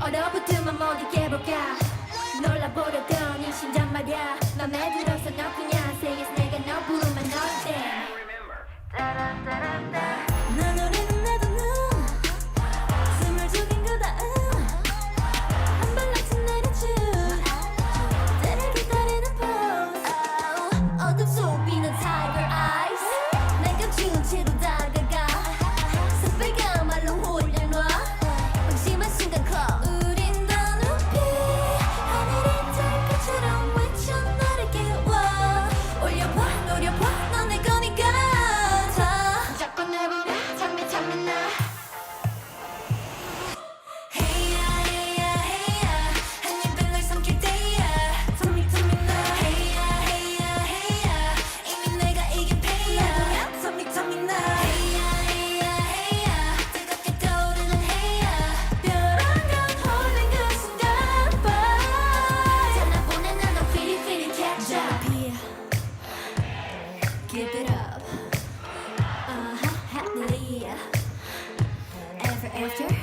얼어붙으면 모두 깨볼까 놀라보려던 이 심장 말야 맘에 들어 Здравствуйте.